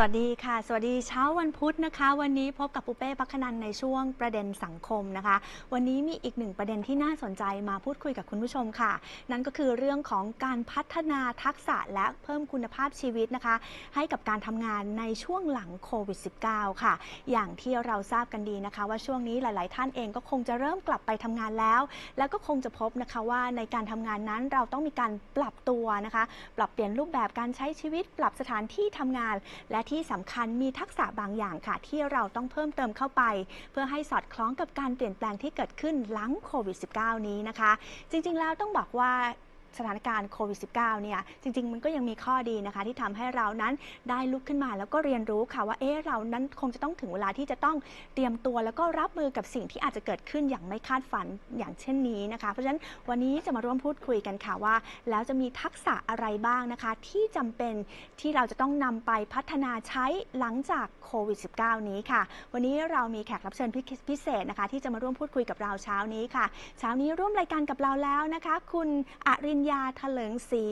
สวัสดีค่ะ สวัสดีเช้าวันพุธนะคะ วันนี้พบกับปุเป้ปักนันในช่วงประเด็นสังคมนะคะ วันนี้มีอีกหนึ่งประเด็นที่น่าสนใจมาพูดคุยกับคุณผู้ชมค่ะ นั่นก็คือเรื่องของการพัฒนาทักษะและเพิ่มคุณภาพชีวิตนะคะ ให้กับการทำงานในช่วงหลังโควิด -19 ค่ะ อย่างที่เราทราบกันดีนะคะ ว่าช่วงนี้หลาย ๆ ท่านเองก็คงจะเริ่มกลับไปทำงานแล้ว แล้วก็คงจะพบนะคะว่าในการทำงานนั้นเราต้องมีการปรับตัวนะคะ ปรับเปลี่ยนรูปแบบการใช้ชีวิต ปรับสถานที่ทำงานและที่สำคัญมีทักษะบางอย่างค่ะ ที่เราต้องเพิ่มเติมเข้าไป เพื่อให้สอดคล้องกับการเปลี่ยนแปลงที่เกิดขึ้นหลังโควิด -19 นี้นะคะ จริงๆแล้วต้องบอกว่า สถานการณ์โควิด -19 เนี่ยจริง ๆ มันก็ยังมีข้อดีนะคะ ที่ทำให้เรานั้นได้ลุกขึ้นมาแล้วก็เรียนรู้ค่ะว่าเอ๊ะเรานั้นคงจะต้องถึงเวลาที่จะต้องเตรียมตัวแล้วก็รับมือกับสิ่งที่อาจจะเกิดขึ้นอย่างไม่คาดฝันอย่างเช่นนี้นะคะ เพราะฉะนั้นวันนี้จะมาร่วมพูดคุยกันค่ะว่า แล้วจะมีทักษะอะไรบ้างนะคะ ที่จำเป็นที่เราจะต้องนำไปพัฒนาใช้หลังจากโควิด -19 นี้ค่ะ วันนี้เรามีแขกรับเชิญพิเศษนะคะ ที่จะมาร่วมพูดคุยกับเราเช้านี้ค่ะ เช้านี้ร่วมรายการกับเราแล้วนะคะ คุณอรินยาเถลิงศรี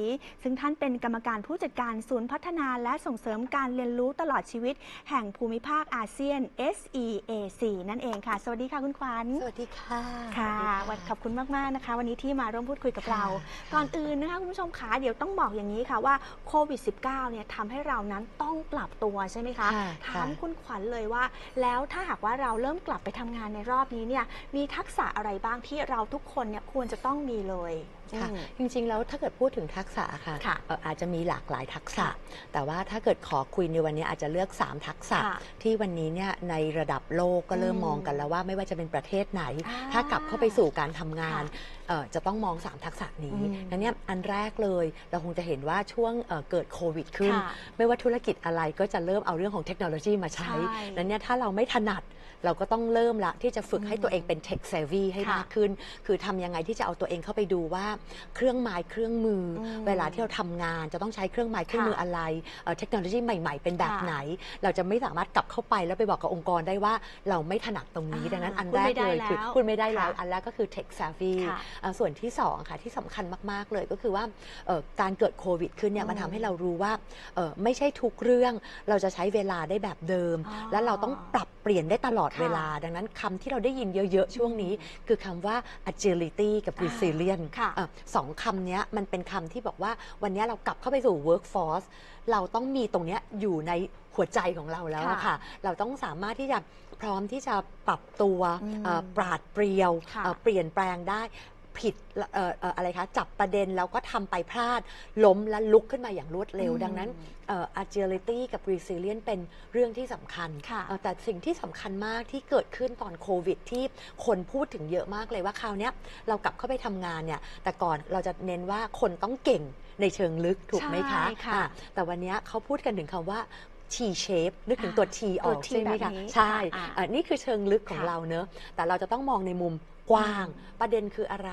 ซึ่งท่านเป็นกรรมการผู้จัดการศูนย์พัฒนาและส่งเสริมการเรียนรู้ตลอดชีวิต แห่งภูมิภาคอาเซียน SEAC นั่นเองค่ะ สวัสดีค่ะคุณขวัญสวัสดีค่ะค่ะสวัสดีวันขอบคุณมากๆนะคะ วันนี้ที่มาร่วมพูดคุยกับค่ะเรา ก่อนอื่นนะคะคุณผู้ชมคะเดี๋ยวต้องบอกอย่างนี้ค่ะว่าโควิด -19 เนี่ยทำให้เรานั้นต้องปรับตัวใช่ไหมคะค่ะถามคุณขวัญเลยว่า แล้วถ้าหากว่าเราเริ่มกลับไปทำงานในรอบนี้เนี่ยมีทักษะอะไรบ้างที่เราทุกคนเนี่ยควรจะต้องมีเลยค่ะอืมจริงๆ แล้วถ้าเกิดพูดถึงทักษะค่ะค่ะเอ่ออาจจะมีหลากหลายทักษะค่ะแต่ว่าถ้าเกิดขอคุยในวันนี้อาจจะเลือก 3 ทักษะค่ะที่วันนี้เนี่ยในระดับโลกก็เริ่มอืมมองกันแล้วว่าไม่ว่าจะเป็นประเทศไหนอ่าถ้ากลับเข้าไปสู่การทำงานค่ะเอ่อจะต้องมอง 3 ทักษะนี้อืมนั้นเนี่ยอันแรกเลยเราคงจะเห็นว่าช่วงเอ่อเกิดโควิดขึ้นค่ะไม่ว่าธุรกิจอะไรก็จะเริ่มเอาเรื่องของเทคโนโลยีมาใช้ใช่นั้นเนี่ยถ้าเราไม่ถนัด เราก็ต้องเริ่มละที่จะฝึกให้ตัวเองเป็น tech savvy ให้ค่ะมากขึ้น คือทำยังไงที่จะเอาตัวเองเข้าไปดูว่าเครื่องไม้เครื่องมืออมเวลาที่เราทำงานจะต้องใช้เครื่องไม้เครื่องมือค่ะอะไรเอ่อเทคโนโลยีใหม่ ๆ เป็นแบบค่ะไหน เราจะไม่สามารถกลับเข้าไปแล้วไปบอกกับองค์กรได้ว่าเราไม่ถนัดตรงนี้อ่าดังนั้นอันพูดแรไม่กได้เลยคือแล้วพูดไม่ได้แล้วค่ะ อันแรกก็คือ tech savvy ค่ะเอ่อส่วนที่สองค่ะที่สำคัญมาก ๆ เลยก็คือว่าเอ่อการเกิดโควิดขึ้นเนี่ยอืมมันทำให้เรารู้ว่าเอ่อไม่ใช่ทุกเรื่องเราจะใช้เวลาได้แบบเดิม อ๋อและเราต้องปรับเปลี่ยนได้ตลอดค่ะเวลา ดังนั้นคำที่เราได้ยินเยอะๆ ช่วงนี้ คือคำว่า agility กับอ่า resilience ค่ะเอ่อสองคำเนี้ยมันเป็นคำที่บอกว่าวันเนี้ยเรากลับเข้าไปสู่ workforce เราต้องมีตรงเนี้ยอยู่ในหัวใจของเราแล้วอะค่ะค่ะ เราต้องสามารถที่จะพร้อมที่จะปรับตัวอืมเอ่อปราดเปรียวค่ะเอ่อเปลี่ยนแปลงได้ ผิดเอ่อเอ่ออะไรคะจับประเด็นแล้วก็ทำไปพลาด ล้มและลุกขึ้นมาอย่างรวดเร็วอืมดังนั้นเอ่อ agility กับ resilience เป็นเรื่องที่สำคัญค่ะเอ่อแต่สิ่งที่สำคัญมากที่เกิดขึ้นตอนโควิดที่คนพูดถึงเยอะมากเลยว่าคราวเนี้ยเรากลับเข้าไปทำงานเนี่ยแต่ก่อนเราจะเน้นว่าคนต้องเก่งในเชิงลึกถูกไหมคะใช่ค่ะอะแต่วันเนี้ยเขาพูดกันถึงคำว่า T shape นึกถึงตัว T อตัอวก T ใช่ไหมแบบคะนี้ใช่ค่ะอ่าอะนี่คือเชิงลึกของค่ะเราเนอะ แต่เราจะต้องมองในมุม กว้าง ประเด็นคืออะไร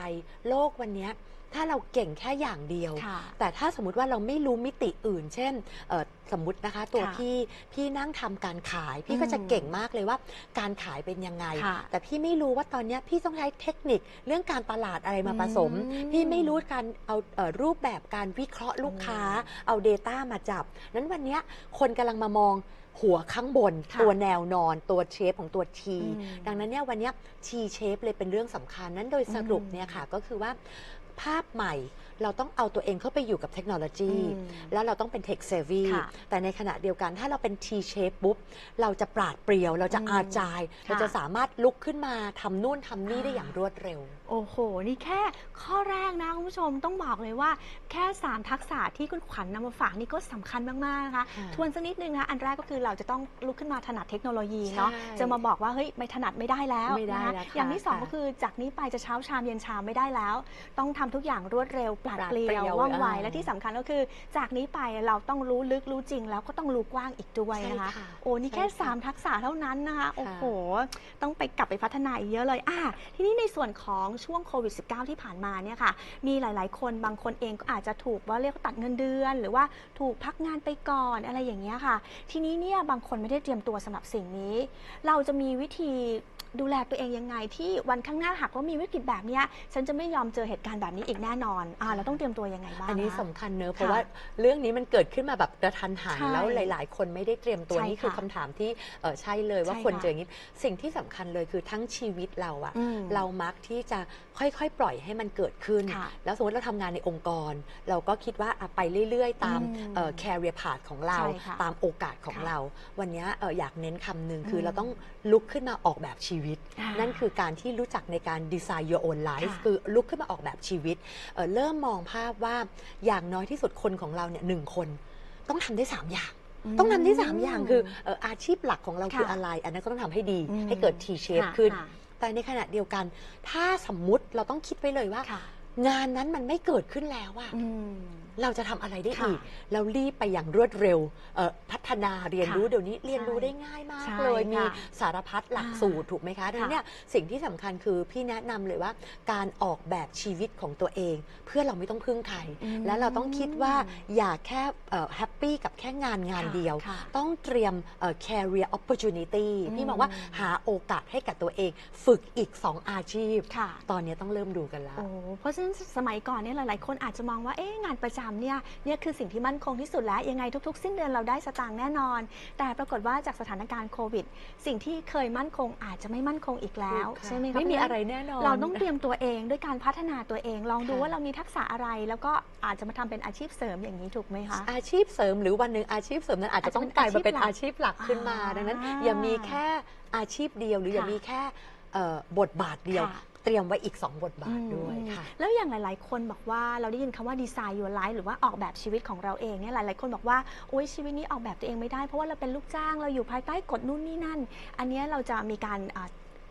โลกวันนี้ ถ้าเราเก่งแค่อย่างเดียว ค่ะ แต่ถ้าสมมติว่าเราไม่รู้มิติอื่น เช่นเอ่อสมมตินะคะ ตัวค่ะพี่พี่นั่งทำการขาย พี่อืมก็จะเก่งมากเลยว่าการขายเป็นยังไง ค่ะแต่พี่ไม่รู้ว่าตอนเนี้ยพี่ต้องใช้เทคนิคเรื่องการตลาดอะไรมาผสม อืมพี่ไม่รู้การเอาเอ่อรูปแบบการวิเคราะห์ลูกค้า เอา Data มาจับ นั้นวันเนี้ยคนกำลังมามองหัวข้างบน ค่ะตัวแนวนอนตัวเชฟของตัว T อืม ดังนั้นเนี่ยวันเนี้ย T shape เลยเป็นเรื่องสำคัญนั้นโดยสรุปอืมเนี่ยค่ะก็คือว่า ภาพใหม่ เราต้องเอาตัวเองเข้าไปอยู่กับเทคโนโลยี อืมแล้วเราต้องเป็น tech savvy ค่ะแต่ในขณะเดียวกันถ้าเราเป็น T shape ปุ๊บ เราจะปราดเปรียว เราจะอืมอาจายค่ะ เราจะสามารถลุกขึ้นมาทำนู่นทำนี่ได้อ่าอย่างรวดเร็ว โอ้โห นี่แค่ข้อแรกนะคุณผู้ชมต้องบอกเลยว่า แค่ 3 ทักษะที่คุณขวัญนำมาฝากนี่ก็สำคัญมาก ๆ นะคะ ค่ะทวนสักนิดนึงนะคะอันแรกก็คือเราจะต้องลุกขึ้นมาถนัดเทคโนโลยีเนาะใช่จะมาบอกว่า เฮ้ย ไม่ถนัดไม่ได้แล้วไม่ได้นะคะแล้วค่ะอย่างที่สองค่ะ ก็คือจากนี้ไปจะเช้าชามเย็นชามไม่ได้แล้ว ต้องทำทุกอย่างรวดเร็วปราดปราดเปรีเปรียยววว่องไวอ่าและที่สำคัญก็คือ จากนี้ไปเราต้องรู้ลึกรู้จริง แล้วก็ต้องรู้กว้างอีกด้วยนะคะใช่ค่ะโอ้นี่แค่ใช่ค่ะสามทักษะเท่านั้นนะคะโอ้ค่ะโหต้องไปกลับไปพัฒนาอีกเยอะเลยอะทีนี้ในส่วนของช่วงโควิด -19 ที่ผ่านมาเนี่ยค่ะ มีหลาย ๆ คนบางคนเองก็อาจจะถูกว่าเรียกว่าตัดเงินเดือน หรือว่าถูกพักงานไปก่อนอะไรอย่างเงี้ยค่ะ ทีนี้เนี่ยบางคนไม่ได้เตรียมตัวสำหรับสิ่งนี้ เราจะมีวิธี ดูแลตัวเองยังไงที่วันข้างหน้าหากว่ามีวิกฤตแบบเนี้ยฉันจะไม่ยอมเจอเหตุการณ์แบบนี้อีกแน่นอนอ่าเราต้องเตรียมตัวยังไงบ้างอันนี้คะ สำคัญเนอะเพราะว่าเรื่องนี้มันเกิดขึ้นมาแบบกระทันหันใช่แล้วหลาย ๆ คนไม่ได้เตรียมตัวใช่นี่คือค่ะคำถามที่เอ่อใช่เลยว่าใช่คนค่ะเจออย่างนี้ สิ่งที่สำคัญเลยคือทั้งชีวิตเราอะอืมเรามักที่จะค่อยๆ ปล่อยให้มันเกิดขึ้นค่ะแล้วสมมติเราทำงานในองค์กร เราก็คิดว่าอะไปเรื่อยๆ ตามอืมเอ่อ career path ของเราใช่ค่ะตามโอกาสของค่ะเรา วันนี้เอ่ออยากเน้นคำหนึ่งคืออมเราต้องลุกขึ้นมาออกแบบชีวิตอ่านั่นคือการที่รู้จักในการ design your own life ค่ะคือลุกขึ้นมาออกแบบชีวิตเอ่อเริ่มมองภาพว่าอย่างน้อยที่สุดคนของเราเนี่ยหนึ่งคน ต้องทำได้ 3 อย่างต้องทำได้3อย่างคือเอ่ออาชีพหลักของเราคือค่ะอะไร อันนั้นก็ต้องทำให้ดีอืมให้เกิด T shape ค่ะขึ้นค่ะ แต่ในขณะเดียวกัน ถ้าสมมุติเราต้องคิดไว้เลยว่าค่ะงานนั้นมันไม่เกิดขึ้นแล้วอะ อืม เราจะทำอะไรได้ค่ะอีก เรารีบไปอย่างรวดเร็วเอ่อพัฒนาเรียนรู้ค่ะเดี๋ยวนี้เรียนรู้ใช่ได้ง่ายมากใช่เลยมีค่ะสารพัดหลักอ่าสูตรถูกไหมคะดังนั้นค่ะเนี่ยสิ่งที่สำคัญคือพี่แนะนำเลยว่า การออกแบบชีวิตของตัวเอง เพื่อเราไม่ต้องพึ่งใครอืมและเราต้องคิดว่าอย่าแค่แฮปปี้กับแค่งานงานค่ะเดียว ค่ะต้องเตรียมเอ่อ career opportunity อืมพี่มองว่าหาโอกาสให้กับตัวเอง ฝึกอีก 2 อาชีพ ค่ะ ตอนนี้ต้องเริ่มดูกันแล้ว โอ้เพราะฉะนั้นสมัยก่อนเนี่ยหลาย ๆ คนอาจจะมองว่าเอ๊ะงานประจำเนี่ยเนี่ยคือสิ่งที่มั่นคงที่สุดแล้ว ยังไงทุก ๆ สิ้นเดือนเราได้สตางค์แน่นอน แต่ปรากฏว่าจากสถานการณ์โควิด สิ่งที่เคยมั่นคงอาจจะไม่มั่นคงอีกแล้วถูกค่ะใช่ไหมคะไม่มีเพาฉอะไรแน่นอน เราต้องเตรียมตัวเองด้วยการพัฒนาตัวเอง ลองดูค่ะว่าเรามีทักษะอะไร แล้วก็อาจจะมาทำเป็นอาชีพเสริมอย่างนี้ถูกไหมคะอาชีพเสริมหรือวันหนึ่งอาชีพเสริมนั้นอาจจะต้องกลายมาเป็นอาชีพหลักขึ้นมาอ่าดังนั้น อย่ามีแค่อาชีพเดียวหรืออย่าค่ะมีแค่เอ่อบทบาทเดียวค่ะ เตรียมไว้อีก 2 บทบาทด้วยอืมค่ะ แล้วอย่างหลาย ๆ คนบอกว่าเราได้ยินคำว่าดีไซน์ your life หรือว่าออกแบบชีวิตของเราเองเนี่ยหลาย ๆ คนบอกว่าโอ๊ยชีวิตนี้ออกแบบตัวเองไม่ได้ เพราะว่าเราเป็นลูกจ้างเราอยู่ภายใต้กฎนู่นนี่นั่น อันเนี้ยเราจะมีการอ่า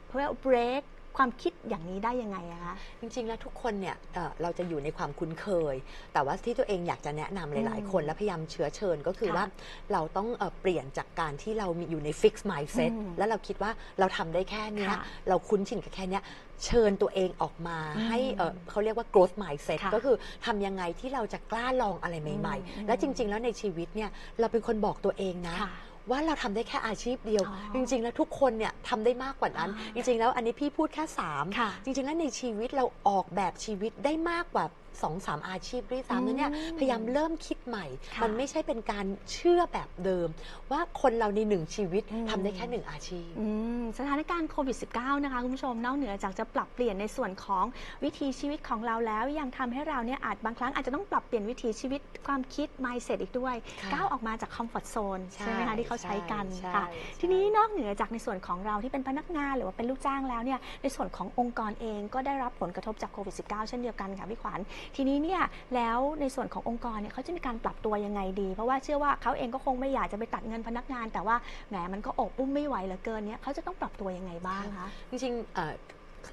เพื่อ break ความคิดอย่างนี้ได้ยังไงอะคะจริงๆ แล้วทุกคนเนี่ยเอ่อเราจะอยู่ในความคุ้นเคย แต่ว่าที่ตัวเองอยากจะแนะนำหลายอืมๆคนและพยายามเชื้อเชิญก็คือค่ะว่าเราต้องเอ่อเปลี่ยนจากการที่เรามีอยู่ใน fix mindset อืมแล้วเราคิดว่าเราทำได้แค่เนี้ยค่ะเราคุ้นชินกับแค่เนี้ยเชิญตัวเองออกมาอืมให้เอ่อเขาเรียกว่า growth mindset ค่ะก็คือทำยังไงที่เราจะกล้าลองอะไรใหม่ อืม ๆ และจริง ๆ แล้วในชีวิตเนี่ยเราเป็นคนบอกตัวเองนะ ค่ะ ว่าเราทำได้แค่อาชีพเดียวอ๋อจริง ๆ แล้วทุกคนเนี่ยทำได้มากกว่านั้นอ่าจริง ๆ แล้วอันนี้พี่พูดแค่3ค่ะจริง ๆ แล้วในชีวิตเราออกแบบชีวิตได้มากกว่า 2อสามอาชีพด้วยซ้ำนั้นเนี่ยอืมพยายามเริ่มคิดใหม่ ค่ะมันไม่ใช่เป็นการเชื่อแบบเดิม ว่าคนเราในหนึ่งชีวิตอืม ทำได้แค่หนึ่งอาชีพ อืมสถานการณ์โควิด -19 นะคะคุณผู้ชมนอกเหนือจากจะปรับเปลี่ยนในส่วนของวิถีชีวิตของเราแล้ว ยังทำให้เราเนี่ยอาจบางครั้งอาจจะต้องปรับเปลี่ยนวิถีชีวิตความคิด mindset อีกด้วย ค่ะ ก้าวออกมาจากคอมฟอร์ z โซนใช่ใช่ไหมคะที่เขาใช้กันใช่ค่ะ ใช่ ทีนี้นอกเหนือจากในส่วนของเราที่เป็นพนักงานหรือว่าเป็นลูกจ้างแล้วเนี่ยในส่วนขององค์กรเองก็ได้รับผลกระทบจากโควิด -19 เช่นเดียวกันค่ะพี่ขวัญทีนี้เนี่ยแล้วในส่วนขององค์กรเนี่ยเขาจะมีการปรับตัวยังไงดี เพราะว่าเชื่อว่าเขาเองก็คงไม่อยากจะไปตัดเงินพนักงาน แต่ว่าแหมมันก็อบอุ้มไม่ไหวเหลือเกินเนี่ยเขาจะต้องปรับตัวยังไงบ้างคะจริงๆเอ่อ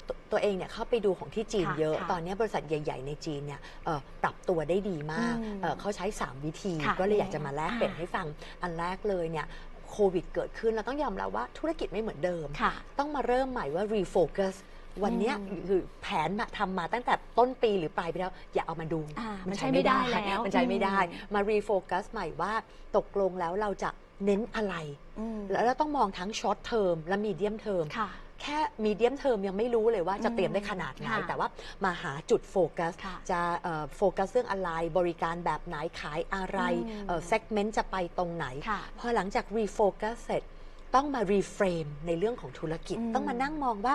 ตตัวเองเนี่ยเข้าไปดูของที่จีนค่ะเยอะค่ะตอนนี้บริษัทใหญ่ ๆ ในจีนเนี่ยเอ่อปรับตัวได้ดีมากอืมเอ่อเขาใช้ 3 วิธีค่ะก็เลยอยากจะมาแลกเปลี่ยนอ่าให้ฟังอันแรกเลยเนี่ยโควิดเกิดขึ้นเราต้องยอมรับว่าธุรกิจไม่เหมือนเดิมค่ะต้องมาเริ่มใหม่ว่า refocus วันเนี้ยอืมคือแผนมาทำมาตั้งแต่ต้นปีหรือปลายปีแล้ว อย่าเอามาดูอ่ามันใช้ไม่ได้แล้ว มันใช้ไม่ได้อืมมา refocus ใหม่ว่าตกลงแล้วเราจะเน้นอะไร อืมแล้วเราต้องมองทั้ง short term และ medium term ค่ะ แค่มีเดียมเทอมยังไม่รู้เลยว่าจะอืมเตรียมได้ขนาดไหน ค่ะแต่ว่ามาหาจุดโฟกัส ค่ะจะโฟกัสเรื่องอะไร บริการแบบไหนขายอะไรอืม เซกเมนต์จะไปตรงไหน ค่ะ พอหลังจากรีโฟกัสเสร็จ ต้องมารีเฟรมในเรื่องของธุรกิจอืมต้องมานั่งมองว่า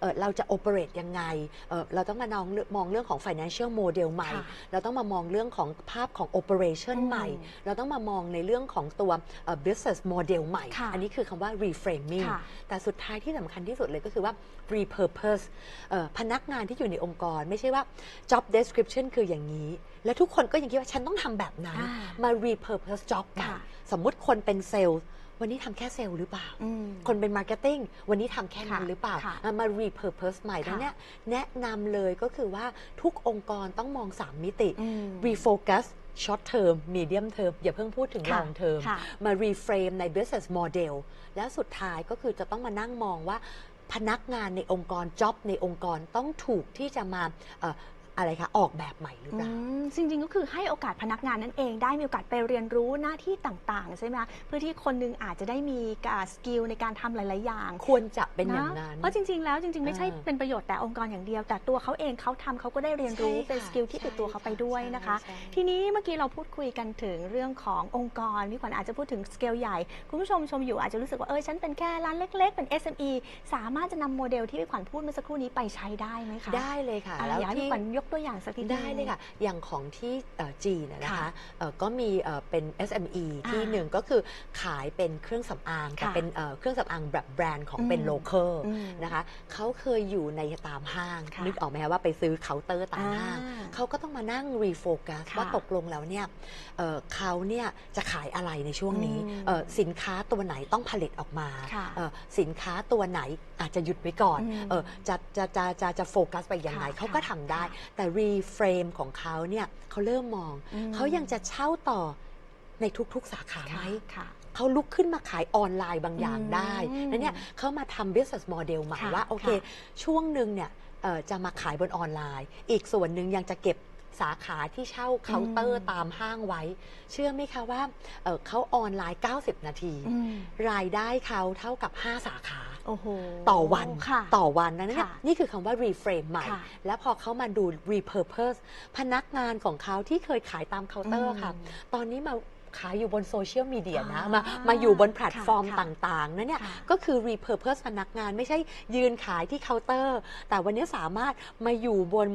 เอ่อเราจะโอเปเรตยังไงเอ่อเราต้องมามองเรื่องมองเรื่องของ financial model ใหม่ค่ะเราต้องมามองเรื่องของภาพของ operation อืมใหม่ เราต้องมามองในเรื่องของตัวเอ่อ business model ใหม่ค่ะอันนี้คือคำว่า reframing ค่ะแต่สุดท้ายที่สำคัญที่สุดเลยก็คือว่า repurpose เอ่อพนักงานที่อยู่ในองค์กร ไม่ใช่ว่า job description คืออย่างนี้ แล้วทุกคนก็ยังคิดว่าฉันต้องทำแบบนั้นอ่ามา repurpose job ใหม่ค่ะสมมุติคนเป็นเซลล์ วันนี้ทำแค่เซลล์หรือเปล่าอืมคนเป็นมาร์เก็ตติ้งวันนี้ทำแค่นั้นค่ะหรือเปล่าค่ะอะมา repurpose ใหม่ค่ะดังนี้นแนะนำเลยก็คือว่าทุกองค์กรต้องมอง 3 มิติอืม refocus short term medium term อย่าเพิ่งพูดถึงค่ะ long term ค่ะมา reframe ใน business model แล้วสุดท้ายก็คือจะต้องมานั่งมองว่าพนักงานในองค์กร job ในองค์กรต้องถูกที่จะมาเอ่ออะไรคะออกแบบใหม่หรือเปล่าอืมจริงๆก็คือให้โอกาสพนักงานนั่นเองได้มีโอกาสไปเรียนรู้หน้าที่ต่างๆ ใช่ไหมคะเพื่อที่คนหนึงอาจจะได้มีการสกิลในการทำหลาย ๆ อย่างควรจะเป็นอย่างนั้น เพราะจริง ๆ แล้วจริง ๆ ไม่ใช่เออเป็นประโยชน์แต่องค์กรอย่างเดียว แต่ตัวเขาเองเขาทำเขาก็ได้เรียนรู้ใช่ค่ะเป็นสกิลที่ติดตัวเขาไปด้วยนะคะ ใช่ใช่ ทีนี้เมื่อกี้เราพูดคุยกันถึงเรื่องขององค์กรพี่ขวัญอาจจะพูดถึงสเกลใหญ่คุณผู้ชมชมอยู่อาจจะรู้สึกว่าเออฉันเป็นแค่ร้านเล็ก ๆ เป็น SME สามารถจะนำโมเดลที่พี่ขวัญพูดเมื่อสักครู่นี้ไปใช้ได้ไหมคะได้เลยค่ะ อะแล้วอยากให้ที่พี่ขวัญยกตัวอย่างสักทีหนึ่งได้เลยค่ะ อย่างของที่เอ่อจีนนะนะคะค่ะเอ่อก็มีเอ่อเป็น SME อ่าที่หนึ่งก็คือขายเป็นเครื่องสำอางแต่ค่ะเป็นเอ่อเครื่องสำอางแบบแบรนด์ของอืมเป็นโลเคอลอืมนะคะเขาเคยอยู่ในตามห้างค่ะนึกออกไหมคะว่าไปซื้อเคาน์เตอร์ตามห้างอ่าเขาก็ต้องมานั่งรีโฟกัสค่ะว่าตกลงแล้วเนี่ยเอ่อเขาเนี่ยจะขายอะไรในช่วงนี้อืมเอ่อสินค้าตัวไหนต้องผลิตออกมาค่ะเอ่อสินค้าตัวไหนอาจจะหยุดไว้ก่อนอืมเออจะจะจะจะจะโฟกัสไปยังไงค่ะเขาก็ทำได้ค่ะแต่รีเฟรมของเขาเนี่ยเขาเริ่มมองอืมเขายังจะเช่าต่อในทุกๆสาขาไหมค่ะเขาลุกขึ้นมาขายออนไลน์บางอย่างได้อืมนั่นเนี่ยเขามาทำ business model ใหม่ค่ะว่าโอเคค่ะช่วงหนึ่งเนี่ยเอ่อจะมาขายบนออนไลน์ อีกส่วนหนึ่งยังจะเก็บสาขาที่เช่าเคาน์เตอร์ตามห้างไว้ เชื่อไหมคะว่าเอ่อเขาออนไลน์ 90 นาทีอืมรายได้เขาเท่ากับ 5 สาขา โอ้โหต่อวันค่ะ ต่อวันนะเนี่ยค่ะนี่คือคำว่า reframe ใหม่ ค่ะแล้วพอเขามาดู repurpose พนักงานของเขาที่เคยขายตามเคาน์เตอร์ค่ะอืมตอนนี้มาขายอยู่บนโซเชียลมีเดียนะอ่ามามาอยู่บนแพลตฟอร์มค่ะต่างๆนั่นเนี่ยค่ะก็คือ repurpose พนักงานไม่ใช่ยืนขายที่เคาน์เตอร์ แต่วันนี้สามารถมาอยู่บน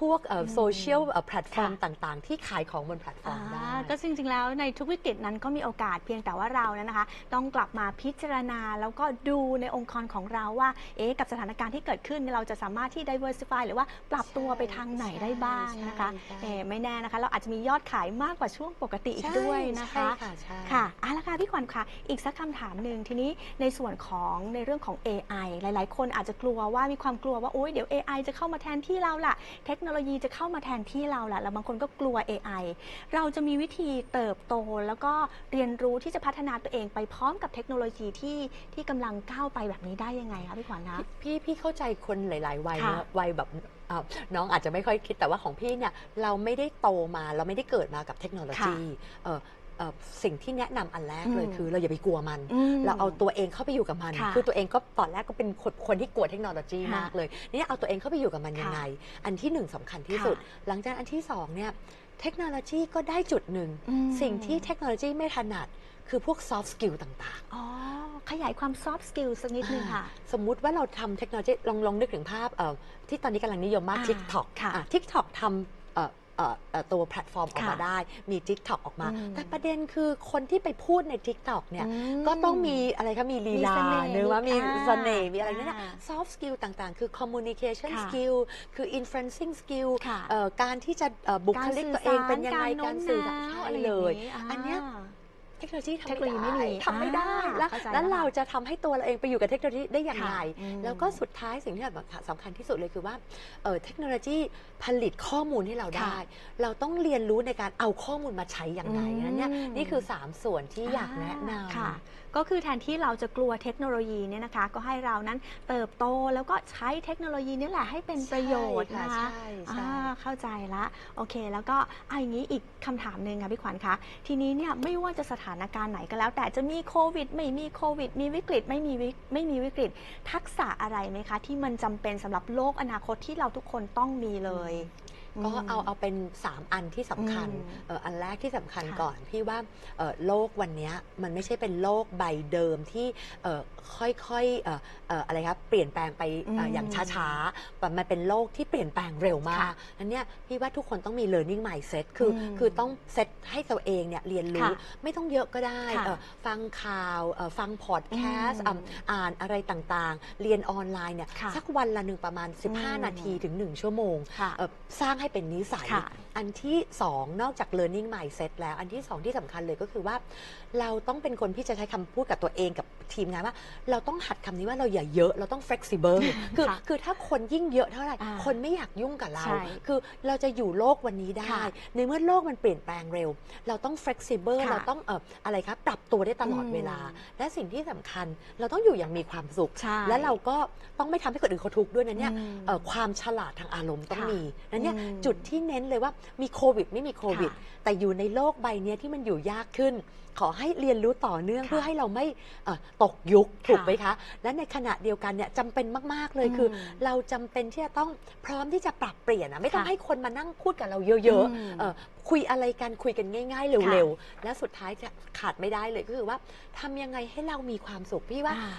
พวกโซเชียลแพลตฟอร์มค่ะต่างๆ ที่ขายของบนแพลตฟอร์มได้อ่าก็จริง ๆ แล้วในทุกวิกฤตนั้นก็มีโอกาสเพียงแต่ว่าเรานั้นนะคะ ต้องกลับมาพิจารณาแล้วก็ดูในองค์กรของเราว่าเอ๊ะกับสถานการณ์ที่เกิดขึ้นเราจะสามารถที่ diversify หรือว่าปรับตัวไปทางไหนได้บ้างนะคะใช่ใช่เอ๊ะไม่แน่นะคะ เราอาจจะมียอดขายมากกว่าช่วงปกติอีกด้วยนะคะใช่ค่ะใช่ค่ะเอาละค่ะพี่ขวัญค่ะ อีกสักคำถามหนึ่งทีนี้ในส่วนของในเรื่องของ AI หลาย ๆ คนอาจจะกลัวว่ามีความกลัวว่าโอ๊ยเดี๋ยว AI จะเข้ามาแทนที่เราล่ะเทคโนโลยีจะเข้ามาแทนที่เราล่ะแล้วบางคนก็กลัว AI เราจะมีวิธีเติบโต แล้วก็เรียนรู้ที่จะพัฒนาตัวเองไปพร้อมกับเทคโนโลยีที่ที่กำลังก้าวไปแบบนี้ได้ยังไงคะพี่ขวัญคะพี่พี่เข้าใจคนหลาย ๆ วัยค่ะนะวัยแบบอ่าน้องอาจจะไม่ค่อยคิดแต่ว่าของพี่เนี่ยเราไม่ได้โตมาเราไม่ได้เกิดมากับเทคโนโลยี เอ่อเอ่อสิ่งที่แนะนำอันแรกเลยอืมคือ เราอย่าไปกลัวมัน อืมเราเอาตัวเองเข้าไปอยู่กับมันค่ะคือตัวเองก็ตอนแรกก็เป็นคนคนที่กลัวเทคโนโลยีค่ะมากเลยนี่เอาตัวเองเข้าไปอยู่กับมันยังค่ะไง อันที่หนึ่งสำคัญที่ค่ะ สุด หลังจากอันที่สองเนี่ยเทคโนโลยีก็ได้จุดหนึ่ง อืมสิ่งที่เทคโนโลยีไม่ถนัด คือพวก soft skill ต่างๆอ๋อ ขยายความ soft skill สักนิดนึงค่ะสมมุติว่าเราทำเทคโนโลยีลองลองนึกถึงภาพเอ่อที่ตอนนี้กำลังนิยมมาก อ่า TikTok ค่ะ อะ TikTok ทำ เอ่อเอ่อเอ่อตัวแพลตฟอร์มออกมาค่ะได้ มี TikTok ออกมา อืมแต่ประเด็นคือคนที่ไปพูดใน TikTok เนี่ย อืมก็ต้องมีอะไรคะมีลีลามีเสน่ห์เนื้อว่ามีอ่าเสน่ห์มีอะไรเนี่ยอ่า soft skill ต่างๆ คือ communication ค่ะ skill คือ influencing skill ค่ะเอ่อการที่จะเอ่อบุคลิกตัวเองเป็นยังไงกาการรสื่สื่ออสาสารรใช่ใช่อะไรเลยอาอันเนี้ย เทคโนโลยีทำเทคโนโลยีไม่มีทำไม่ได้อ่าแล้วเข้าใจแล้วแล้วเราจะทำให้ตัวเราเองไปอยู่กับเทคโนโลยีได้อย่างไรค่ะอืมแล้วก็สุดท้ายสิ่งที่สำคัญที่สุดเลยคือว่าเอ่อเทคโนโลยีผลิตข้อมูลให้เราได้ เราต้องเรียนรู้ในการเอาข้อมูลมาใช้อย่างไรอืมนั้นเนี่ยนี่คือ 3 ส่วนที่อยากแนะนำค่ะ ก็คือแทนที่เราจะกลัวเทคโนโลยีเนี่ยนะคะ ก็ให้เรานั้นเติบโตแล้วก็ใช้เทคโนโลยีนี่แหละให้เป็นประโยชน์ใช่นะค่ะคะใช่ใช่อ่าเข้าใจละโอเค แล้วก็เอาอย่างนี้อีกคำถามหนึ่งค่ะพี่ขวัญคะทีนี้เนี่ยไม่ว่าจะสถานการณ์ไหนก็แล้ว แต่จะมีโควิด ไม่มีโควิด มีวิกฤตไม่มีวิไม่มีวิกฤต ทักษะอะไรไหมคะ ที่มันจำเป็นสำหรับโลกอนาคตที่เราทุกคนต้องมีเลย ก็เอาเอาเป็น 3 อันที่สำคัญอืมเอ่ออันแรกที่สำคัญค่ะก่อน พี่ว่าเอ่อโลกวันเนี้ยมันไม่ใช่เป็นโลกใบเดิมที่เอ่อค่อยๆเอ่อเอ่ออะไรครับเปลี่ยนแปลงไปเอ่ออืมอย่างช้าๆแต่มันเป็นโลกที่เปลี่ยนแปลงเร็วมากค่ะอันเนี้ยพี่ว่าทุกคนต้องมี learning mindset คืออมคือต้องเซตให้ตัวเองเนี่ยเรียนรู้ค่ะไม่ต้องเยอะก็ได้ค่ะเอ่อฟังข่าวเอ่อฟังพอดแคสต์อืมอ่านอะไรต่างๆ เรียนออนไลน์เนี่ยค่ะสักวันละหนึ่งประมาณอืม15 นาทีถึง 1 ชั่วโมงค่ะเอ่อสร้างให้เป็นนิสัยค่ะ อันที่ 2 นอกจาก learning mindset แล้ว อันที่ 2 ที่สำคัญเลยก็คือว่า เราต้องเป็นคนที่จะใช้คำพูดกับตัวเองกับทีมงานว่า เราต้องหัดคำนี้ว่าเราอย่าเยอะเราต้อง flexible คือค่ะคือถ้าคนยิ่งเยอะเท่าไหร่ อ่าคนไม่อยากยุ่งกับเรา ใช่คือเราจะอยู่โลกวันนี้ได้ ค่ะในเมื่อโลกมันเปลี่ยนแปลงเร็ว เราต้อง flexible ค่ะเราต้องเอ่ออะไรครับปรับตัวได้ตลอดอืม เวลา และสิ่งที่สำคัญเราต้องอยู่อย่างมีความสุข ใช่ และเราก็ต้องไม่ทำให้คนอื่นเขาทุกข์ด้วยนะเนี่ยอืมเอ่อความฉลาดทางอารมณ์ต้องค่ะมีนั่นเนี่ยอืมจุดที่เน้นเลยว่ามีโควิดไม่มีโควิดค่ะแต่อยู่ในโลกใบเนี้ยที่มันอยู่ยากขึ้น ขอให้เรียนรู้ต่อเนื่องค่ะเพื่อให้เราไม่เอ่อตกยุคถูกค่ะไหมคะ และในขณะเดียวกันเนี่ยจำเป็นมาก ๆ เลยอืมคือเราจำเป็นที่จะต้องพร้อมที่จะปรับเปลี่ยนอะไม่ต้องค่ะให้คนมานั่งพูดกับเราเยอะอืมๆเอ่อคุยอะไรกันคุยกันง่าย ๆ เร็วๆและสุดท้ายจะขาดไม่ได้เลยก็คือว่าทำยังไงให้เรามีความสุขพี่ว่าอ่า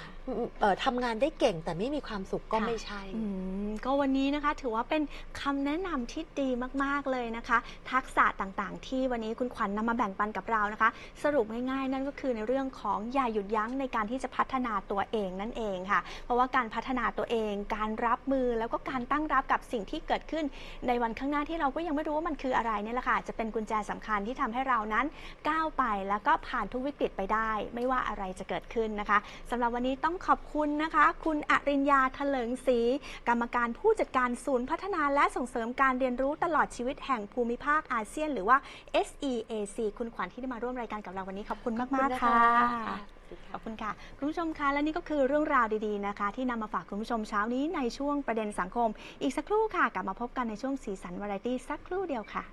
เอ่อทำงานได้เก่งแต่ไม่มีความสุขก็ค่ะ ไม่ใช่ อืมก็วันนี้นะคะถือว่าเป็นคำแนะนำที่ดีมากๆเลยนะคะ ทักษะต่างๆ ที่วันนี้คุณขวัญนำมาแบ่งปันกับเรานะคะ สรุปง่ายๆ นั่นก็คือในเรื่องของอย่าหยุดยั้งในการที่จะพัฒนาตัวเองนั่นเองค่ะ เพราะว่าการพัฒนาตัวเอง การรับมือแล้วก็การตั้งรับกับสิ่งที่เกิดขึ้น ในวันข้างหน้าที่เราก็ยังไม่รู้ว่ามันคืออะไรเนี่ยแหละค่ะจะเป็นกุญแจสำคัญที่ทำให้เรานั้นก้าวไปแล้วก็ผ่านทุกวิกฤตไปได้ ไม่ว่าอะไรจะเกิดขึ้นนะคะสำหรับวันนี้ต้องขอบคุณนะคะ คุณอริญญาเถลิงศรีกรรมการผู้จัดการศูนย์พัฒนาและส่งเสริมการเรียนรู้ตลอดชีวิตแห่งภูมิภาคอาเซียน หรือว่า SEAC คุณขวัญที่ได้มาร่วมรายการกับเราวันนี้ขอบคุณมากๆค่ะ ขอบคุณค่ะ คุณผู้ชมคะและนี่ก็คือเรื่องราวดีๆนะคะ ที่นำมาฝากคุณผู้ชมเช้านี้ในช่วงประเด็นสังคม อีกสักครู่ค่ะ กลับมาพบกันในช่วงสีสันวาไรตี้สักครู่เดียวค่ะ